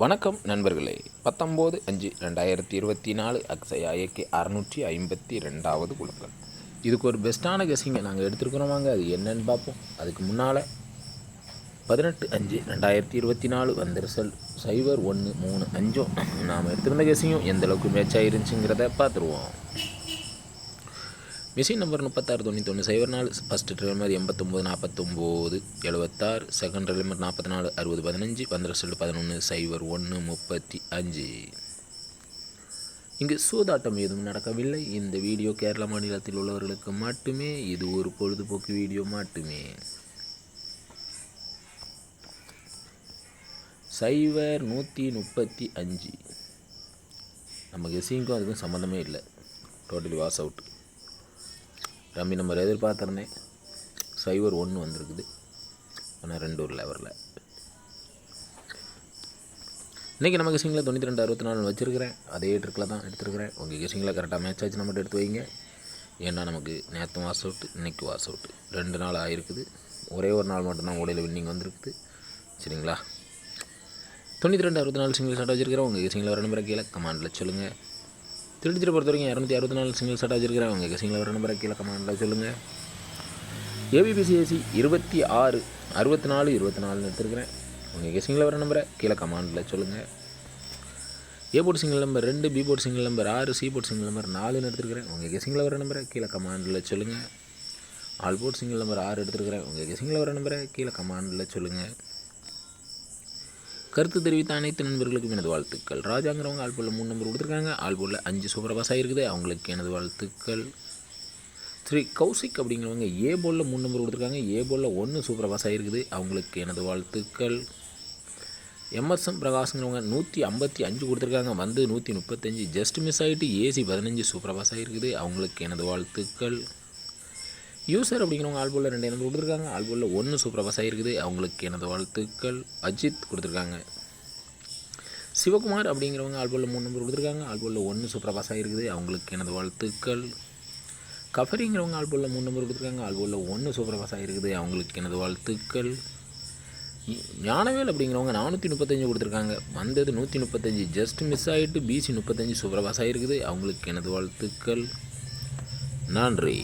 வணக்கம் நண்பர்களே. பத்தொம்போது அஞ்சு ரெண்டாயிரத்தி இருபத்தி நாலு அக்ஸயா ஏகே அறநூற்றி ஐம்பத்தி ரெண்டாவது குழுக்கள் இதுக்கு ஒரு பெஸ்ட்டான கெஸிங்கை நாங்கள் எடுத்துருக்குறோம் வாங்க. அது என்னன்னு பார்ப்போம். அதுக்கு முன்னால் பதினெட்டு அஞ்சு ரெண்டாயிரத்தி இருபத்தி நாலு வந்த ரிசல்ட் சைபர் ஒன்று மூணு அஞ்சும் நாம் எடுத்திருந்த கெஸிங்கும் எந்தளவுக்கு மேட்ச் ஆயிருந்துச்சுங்கிறத பார்த்துருவோம். மிஷின் நம்பர் முப்பத்தாறு தொண்ணூத்தொன்று சைபர் நாலு ஃபஸ்ட்டு ட்ரெயில் மாதிரி எண்பத்தொம்போது நாற்பத்தொம்போது எழுபத்தாறு செகண்ட் ட்ரெயில் மாதிரி நாற்பத்தி நாலு அறுபது பதினஞ்சு பந்திர செல்லு பதினொன்று சைபர் ஒன்று முப்பத்தி அஞ்சு. இங்கு சூதாட்டம் எதுவும் நடக்கவில்லை. இந்த வீடியோ கேரள மாநிலத்தில் உள்ளவர்களுக்கு மட்டுமே இது ஒரு பொழுதுபோக்கு வீடியோ மட்டுமே. சைவர் நூற்றி முப்பத்தி அஞ்சு. நம்ம கெஸிங்க்கும் அதுக்கும் சம்மந்தமே இல்லை. Totally wash out rummy number எதிர்பார்த்துருந்தேன். சைவர் ஒன்று வந்திருக்குது. ஆனால் ரெண்டு ஒரு லெவரில் இன்றைக்கி நம்ம கிசிங்கில் தொண்ணூற்றி ரெண்டு அறுபத்தி நாலு வச்சுருக்கிறேன். அதே ட்ரிக்கில் தான் எடுத்துருக்கிறேன். உங்கள் கிசிங்கில் கரெக்டாக மேட்ச் ஆச்சு நம்மகிட்ட எடுத்து வைங்க. ஏன்னா நமக்கு நேற்று வாஸ் அவுட்டு இன்றைக்கி வாஸ் அவுட்டு ரெண்டு நாள் ஆயிருக்குது. ஒரே ஒரு நாள் மட்டும்தான் உடையில் வின்னிங் வந்திருக்குது. சரிங்களா? தொண்ணூற்றி ரெண்டு அறுபத்தி நாலு சிங்கிள் ஷாட் வச்சுருக்கிறேன். உங்கள் கிசிங்கில் வர நம்பரை கீழே கமாண்டில் சொல்லுங்கள் திருச்சியை பொறுத்த வரைக்கும் இரநூத்தி அறுபத்தி நாலு சிங்கிள் ஷாட் வச்சிருக்கிறேன் உங்கள் கெஸிங்கில் வர நம்பரை கீழே கமாண்டில் சொல்லுங்கள் ஏபிபிசிஎஸ்சி இருபத்தி ஆறு அறுபத்தி நாலு இருபத்தி நாலுன்னு எடுத்துருக்கிறேன். உங்கள் கெஸிங்கில் வர நம்பரை கீழே கமாண்டில் சொல்லுங்கள் ஏ போர்ட் சிங்கிள் நம்பர் ரெண்டு பி போர்ட் சிங்கிள் நம்பர் ஆறு சி போர்ட் சிங்கிள் நம்பர் நாலுன்னு எடுத்துருக்கிறேன். உங்கள் கெஸிங்கில் வர நம்பரை கீழே கமாண்டில் சொல்லுங்கள் ஆல் போர்ட் சிங்கிள் நம்பர் ஆறு எடுத்துருக்கிறேன். உங்கள் கெஸிங்கில் வர நம்பரை கீழே கமாண்டில் சொல்லுங்கள் கருத்து தெரிவித்த அனைத்து நண்பர்களுக்கும் எனது வாழ்த்துக்கள். ராஜாங்கிறவங்க ஆல்போலில் மூணு நம்பர் கொடுத்துருக்காங்க. ஆல்போலில் அஞ்சு சூப்பர் பாஸ் ஆகிருக்குது அவங்களுக்கு எனது வாழ்த்துக்கள். ஸ்ரீ கௌசிக் அப்படிங்கிறவங்க ஏ போலில் மூணு நம்பர் கொடுத்துருக்காங்க. ஏ போலில் ஒன்று சூப்பர் பாஸ் ஆகிருக்குது அவங்களுக்கு எனது வாழ்த்துக்கள். எம்எஸ்எம் பிரகாஷ்ங்கிறவங்க நூற்றி ஐம்பத்தி அஞ்சு கொடுத்துருக்காங்க. வந்து நூற்றி முப்பத்தஞ்சு. ஜஸ்ட் மிஸ் ஆகிட்டு ஏசி பதினஞ்சு சூப்பர் பாஸ் ஆகிருக்குது அவங்களுக்கு எனது வாழ்த்துக்கள். யூசர் அப்படிங்கிறவங்க ஆல்போலில் ரெண்டு நம்பர் கொடுத்துருக்காங்க. ஆல்போலில் ஒன்று சூப்பராக பாஸ் ஆகிருக்குது அவங்களுக்கு எனது வாழ்த்துக்கள் அஜித் கொடுத்துருக்காங்க. சிவகுமார் அப்படிங்கிறவங்க ஆல்போலில் மூணு நம்பர் கொடுத்துருக்காங்க. ஆல்போலில் ஒன்று சூப்பராக பாஸ் ஆகிருக்குது அவங்களுக்கு எனது வாழ்த்துக்கள். கஃபரிங்கிறவங்க ஆல்போலில் மூணு நம்பர் கொடுத்துருக்காங்க. ஆல்போலில் ஒன்று சூப்பராக பாஸ் ஆகிருக்குது அவங்களுக்கு எனது வாழ்த்துக்கள். ஞானவேல் அப்படிங்கிறவங்க நானூற்றி முப்பத்தஞ்சு கொடுத்துருக்காங்க. வந்தது நூற்றி முப்பத்தஞ்சு. ஜஸ்ட் மிஸ் ஆகிட்டு பிசி முப்பத்தஞ்சு சூப்பராக பாஸ் ஆகிருக்குது அவங்களுக்கு எனது வாழ்த்துக்கள். நன்றி.